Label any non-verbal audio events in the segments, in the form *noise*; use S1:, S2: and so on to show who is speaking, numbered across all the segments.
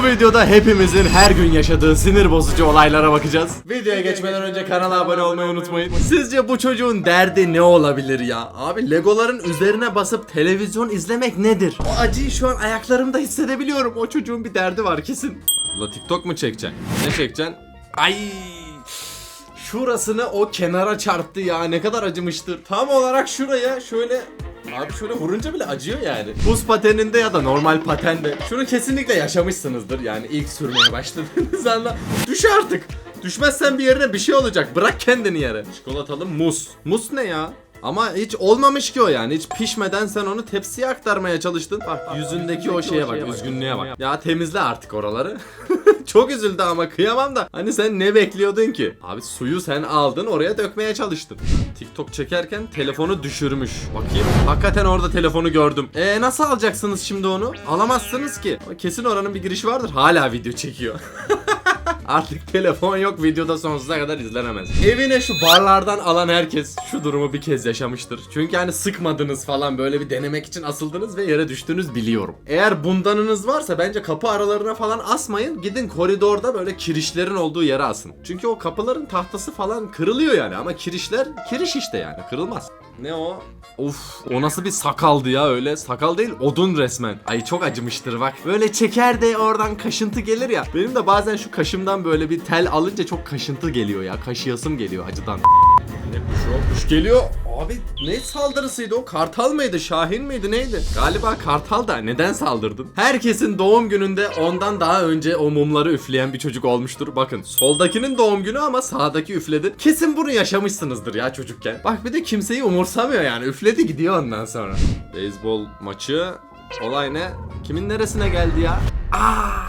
S1: Bu videoda hepimizin her gün yaşadığı sinir bozucu olaylara bakacağız. Videoya geçmeden önce kanala abone olmayı unutmayın. Sizce bu çocuğun derdi ne olabilir ya? Abi legoların üzerine basıp televizyon izlemek nedir? O acıyı şu an ayaklarımda hissedebiliyorum. O çocuğun bir derdi var kesin. La TikTok mu çekeceksin? Ne çekeceksin? Ay Şurasını o kenara çarptı ya ne kadar acımıştır. Tam olarak şuraya şöyle Abi şöyle vurunca bile acıyor yani. Buz pateninde ya da normal patende. Şunu kesinlikle yaşamışsınızdır yani ilk sürmeye başladığınız anda. Düş artık. Düşmezsen bir yerine bir şey olacak. Bırak kendini yere. Çikolatalı muz. Muz ne ya? Ama hiç olmamış ki o yani. Hiç pişmeden sen onu tepsiye aktarmaya çalıştın. Bak yüzündeki o şeye bak, üzgünlüğe bak. Ya temizle artık oraları. *laughs* Çok üzüldü ama kıyamam da. Hani sen ne bekliyordun ki? Abi suyu sen aldın oraya dökmeye çalıştın. TikTok çekerken telefonu düşürmüş. Bakayım. Hakikaten orada telefonu gördüm. E nasıl alacaksınız şimdi onu? Alamazsınız ki. Kesin oranın bir girişi vardır. Hala video çekiyor. *laughs* *laughs* Artık telefon yok videoda sonsuza kadar izlenemez. Evine şu barlardan alan herkes şu durumu bir kez yaşamıştır. Çünkü hani sıkmadınız falan böyle bir denemek için asıldınız ve yere düştünüz biliyorum. Eğer bundanınız varsa bence kapı aralarına falan asmayın. Gidin koridorda böyle kirişlerin olduğu yere asın. Çünkü o kapıların tahtası falan kırılıyor yani ama kirişler kiriş işte yani kırılmaz. Ne o? Of o nasıl bir sakaldı ya öyle. Sakal değil odun resmen. Ay çok acımıştır bak. Böyle çeker de oradan kaşıntı gelir ya. Benim de bazen şu kaşımdan böyle bir tel alınca çok kaşıntı geliyor ya. Kaşıyasım geliyor acıdan. Ne kuş o? Kuş geliyor. Abi ne saldırısıydı o? Kartal mıydı? Şahin miydi? Neydi? Galiba kartal da. Neden saldırdın? Herkesin doğum gününde ondan daha önce o mumları üfleyen bir çocuk olmuştur. Bakın soldakinin doğum günü ama sağdaki üfledi. Kesin bunu yaşamışsınızdır ya çocukken. Bak bir de kimseyi umursamıyor yani. Üfledi gidiyor ondan sonra. Beyzbol maçı. Olay ne? Kimin neresine geldi ya? Aa!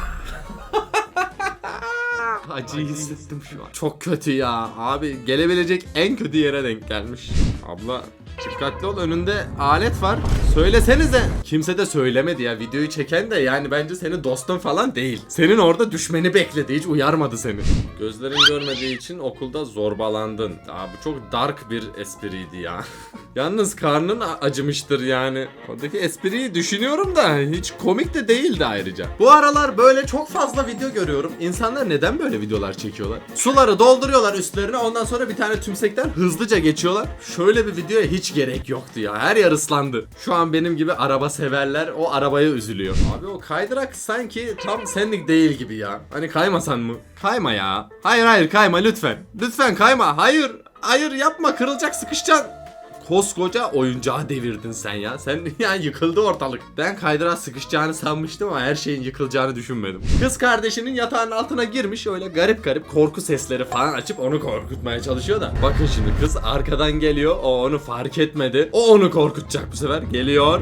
S1: Acıyı hissettim şu an. Çok kötü ya. Abi gelebilecek en kötü yere denk gelmiş. Abla dikkatli ol önünde alet var. Söylesenize. Kimse de söylemedi ya. Videoyu çeken de yani bence senin dostun falan değil. Senin orada düşmeni bekledi. Hiç uyarmadı seni. Gözlerin görmediği için okulda zorbalandın. Abi çok dark bir espriydi ya. *laughs* Yalnız karnın acımıştır yani. Oradaki espriyi düşünüyorum da hiç komik de değildi ayrıca. Bu aralar böyle çok fazla video görüyorum. İnsanlar neden böyle videolar çekiyorlar? Suları dolduruyorlar üstlerine ondan sonra bir tane tümsekten hızlıca geçiyorlar. Şöyle bir videoya hiç gerek yoktu ya. Her yer ıslandı. Şu an benim gibi araba severler o arabaya üzülüyor. Abi o kaydırak sanki tam senlik değil gibi ya. Hani kaymasan mı? Kayma ya. Hayır hayır kayma lütfen. Lütfen kayma. Hayır. Hayır yapma kırılacak sıkışacaksın. Koskoca oyuncağı devirdin sen ya. Sen *laughs* yani yıkıldı ortalık. Ben kaydırağa sıkışacağını sanmıştım ama her şeyin yıkılacağını düşünmedim. Kız kardeşinin yatağının altına girmiş öyle garip garip korku sesleri falan açıp onu korkutmaya çalışıyor da. Bakın şimdi kız arkadan geliyor. O onu fark etmedi. O onu korkutacak bu sefer. Geliyor.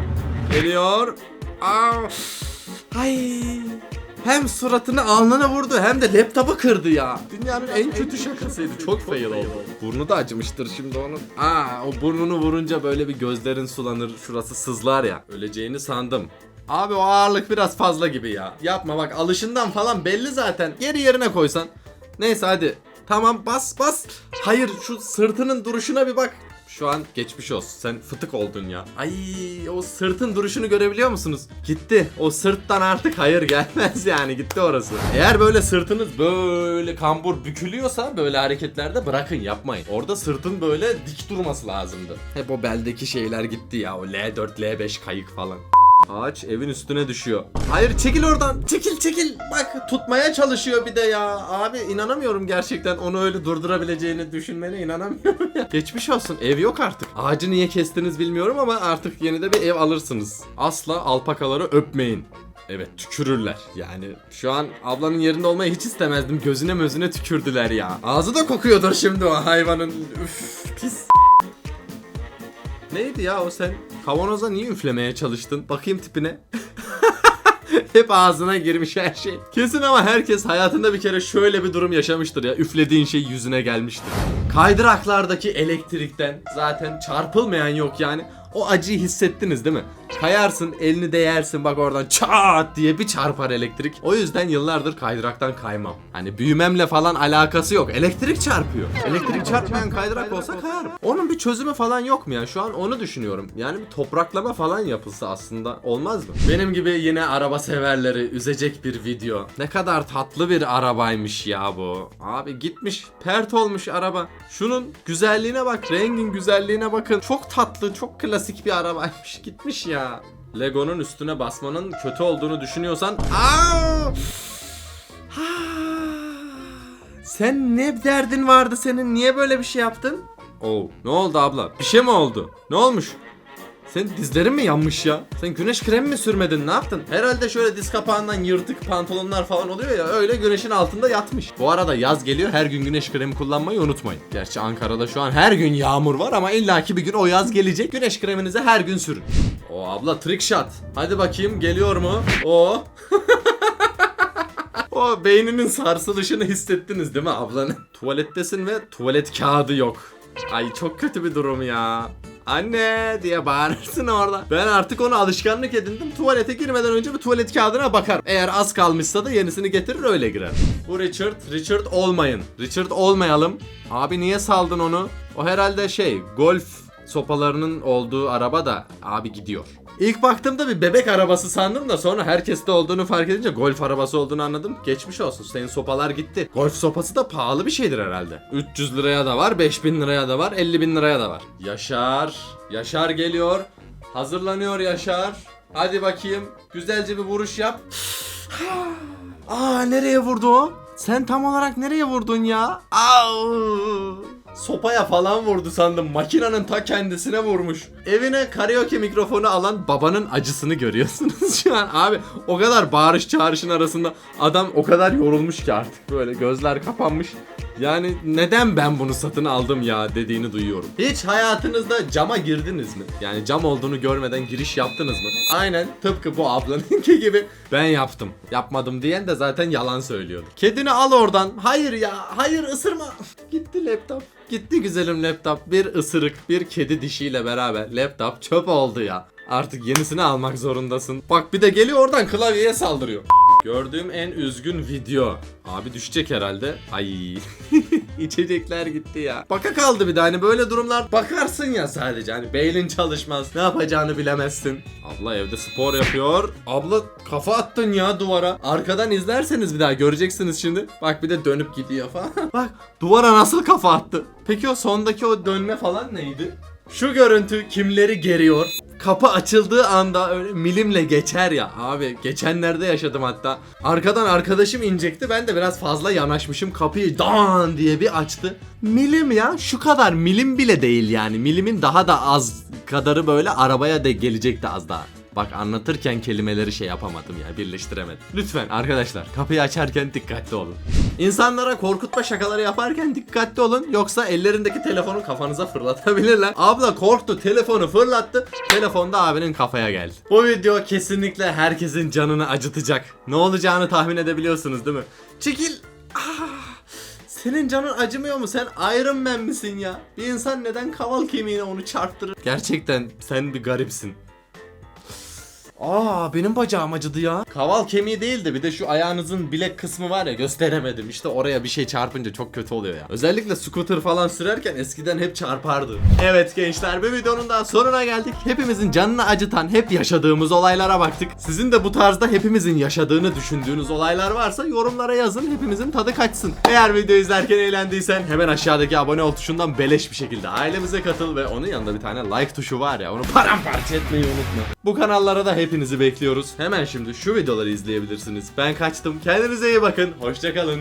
S1: Geliyor. Aa. Ay. Hem suratını alnına vurdu hem de laptopu kırdı ya. Dünyanın en kötü şakasıydı. Çok fail oldu. Burnu da acımıştır şimdi onun. Aa o burnunu vurunca böyle bir gözlerin sulanır. Şurası sızlar ya. Öleceğini sandım. Abi o ağırlık biraz fazla gibi ya. Yapma bak alışından falan belli zaten. Geri yerine koysan. Neyse hadi. Tamam bas bas. Hayır şu sırtının duruşuna bir bak. Şu an geçmiş olsun. Sen fıtık oldun ya. Ay o sırtın duruşunu görebiliyor musunuz? Gitti. O sırttan artık hayır *laughs* gelmez yani. Gitti orası. Eğer böyle sırtınız böyle kambur bükülüyorsa böyle hareketlerde bırakın yapmayın. Orada sırtın böyle dik durması lazımdı. Hep o beldeki şeyler gitti ya. O L4, L5 kayık falan. Ağaç evin üstüne düşüyor. Hayır çekil oradan. Çekil çekil. Bak tutmaya çalışıyor bir de ya. Abi inanamıyorum gerçekten onu öyle durdurabileceğini düşünmene inanamıyorum ya. *laughs* Geçmiş olsun. Ev yok artık. Ağacı niye kestiniz bilmiyorum ama artık yeni de bir ev alırsınız. Asla alpakaları öpmeyin. Evet tükürürler yani. Şu an ablanın yerinde olmayı hiç istemezdim. Gözüne mözüne tükürdüler ya. Ağzı da kokuyordur şimdi o hayvanın. Üf pis. Neydi ya o sen? Kavanoza niye üflemeye çalıştın? Bakayım tipine. *laughs* Hep ağzına girmiş her şey. Kesin ama herkes hayatında bir kere şöyle bir durum yaşamıştır ya. Üflediğin şey yüzüne gelmiştir. Kaydıraklardaki elektrikten zaten çarpılmayan yok yani. O acıyı hissettiniz değil mi? Kayarsın elini değersin bak oradan çat diye bir çarpar elektrik. O yüzden yıllardır kaydıraktan kaymam. Hani büyümemle falan alakası yok. Elektrik çarpıyor. Elektrik çarpmayan kaydırak olsa kayarım. Onun bir çözümü falan yok mu ya? Şu an onu düşünüyorum. Yani bir topraklama falan yapılsa aslında olmaz mı? Benim gibi yine araba severleri üzecek bir video. Ne kadar tatlı bir arabaymış ya bu. Abi gitmiş pert olmuş araba. Şunun güzelliğine bak. Rengin güzelliğine bakın. Çok tatlı, çok klasik bir arabaymış. Gitmiş ya. Lego'nun üstüne basmanın kötü olduğunu düşünüyorsan Aa! *sighs* Sen ne derdin vardı senin? Niye böyle bir şey yaptın? Oo, ne oldu abla? Bir şey mi oldu? Ne olmuş? Senin dizlerin mi yanmış ya? Sen güneş kremi mi sürmedin? Ne yaptın? Herhalde şöyle diz kapağından yırtık pantolonlar falan oluyor ya öyle güneşin altında yatmış. Bu arada yaz geliyor her gün güneş kremi kullanmayı unutmayın. Gerçi Ankara'da şu an her gün yağmur var ama illaki bir gün o yaz gelecek. Güneş kreminizi her gün sürün. O abla trick shot. Hadi bakayım geliyor mu? O. *laughs* O beyninin sarsılışını hissettiniz değil mi ablanın? Tuvalettesin ve tuvalet kağıdı yok. Ay çok kötü bir durum ya. Anne diye bağırırsın orada. Ben artık onu alışkanlık edindim. Tuvalete girmeden önce bir tuvalet kağıdına bakarım. Eğer az kalmışsa da yenisini getirir öyle girer. Bu Richard, Richard olmayın. Richard olmayalım. Abi niye saldın onu? O herhalde şey, golf sopalarının olduğu araba da abi gidiyor. İlk baktığımda bir bebek arabası sandım da sonra herkeste olduğunu fark edince golf arabası olduğunu anladım. Geçmiş olsun senin sopalar gitti. Golf sopası da pahalı bir şeydir herhalde. 300 liraya da var, 5000 liraya da var, 50 bin liraya da var. Yaşar, Yaşar geliyor. Hazırlanıyor Yaşar. Hadi bakayım güzelce bir vuruş yap. *sighs* Aa nereye vurdu o? Sen tam olarak nereye vurdun ya? Au! Sopaya falan vurdu sandım. Makinenin ta kendisine vurmuş. Evine karaoke mikrofonu alan babanın acısını görüyorsunuz *laughs* şu an. Abi o kadar bağırış çağrışın arasında adam o kadar yorulmuş ki artık böyle gözler kapanmış. Yani neden ben bunu satın aldım ya dediğini duyuyorum. Hiç hayatınızda cama girdiniz mi? Yani cam olduğunu görmeden giriş yaptınız mı? Aynen tıpkı bu ablanınki gibi ben yaptım. Yapmadım diyen de zaten yalan söylüyordu. Kedini al oradan. Hayır ya hayır ısırma. Gitti laptop. Gitti güzelim laptop. Bir ısırık bir kedi dişiyle beraber laptop çöp oldu ya. Artık yenisini almak zorundasın. Bak bir de geliyor oradan klavyeye saldırıyor. Gördüğüm en üzgün video. Abi düşecek herhalde. Ay. *laughs* İçecekler gitti ya. Baka kaldı bir de hani böyle durumlar bakarsın ya sadece. Hani beynin çalışmaz. Ne yapacağını bilemezsin. Abla evde spor yapıyor. Abla kafa attın ya duvara. Arkadan izlerseniz bir daha göreceksiniz şimdi. Bak bir de dönüp gidiyor falan. *laughs* Bak duvara nasıl kafa attı. Peki o sondaki o dönme falan neydi? Şu görüntü kimleri geriyor? Kapı açıldığı anda öyle milimle geçer ya. Abi geçenlerde yaşadım hatta. Arkadan arkadaşım inecekti. Ben de biraz fazla yanaşmışım. Kapıyı dan diye bir açtı. Milim ya. Şu kadar milim bile değil yani. Milimin daha da az kadarı böyle arabaya da gelecekti az daha. Bak anlatırken kelimeleri şey yapamadım ya birleştiremedim. Lütfen arkadaşlar kapıyı açarken dikkatli olun. İnsanlara korkutma şakaları yaparken dikkatli olun yoksa ellerindeki telefonu kafanıza fırlatabilirler. Abla korktu telefonu fırlattı. Telefon da abinin kafaya geldi. Bu video kesinlikle herkesin canını acıtacak. Ne olacağını tahmin edebiliyorsunuz değil mi? Çekil. Ah! Senin canın acımıyor mu? Sen Iron Man misin ya? Bir insan neden kaval kemiğine onu çarptırır? Gerçekten sen bir garipsin. Aa benim bacağım acıdı ya. Kaval kemiği değil de bir de şu ayağınızın bilek kısmı var ya gösteremedim. İşte oraya bir şey çarpınca çok kötü oluyor ya. Özellikle scooter falan sürerken eskiden hep çarpardı. Evet gençler bir videonun daha sonuna geldik. Hepimizin canını acıtan hep yaşadığımız olaylara baktık. Sizin de bu tarzda hepimizin yaşadığını düşündüğünüz olaylar varsa yorumlara yazın. Hepimizin tadı kaçsın. Eğer video izlerken eğlendiysen hemen aşağıdaki abone ol tuşundan beleş bir şekilde ailemize katıl ve onun yanında bir tane like tuşu var ya onu paramparça etmeyi unutma. Bu kanallara da hepinizi bekliyoruz. Hemen şimdi şu videoları izleyebilirsiniz. Ben kaçtım. Kendinize iyi bakın. Hoşçakalın.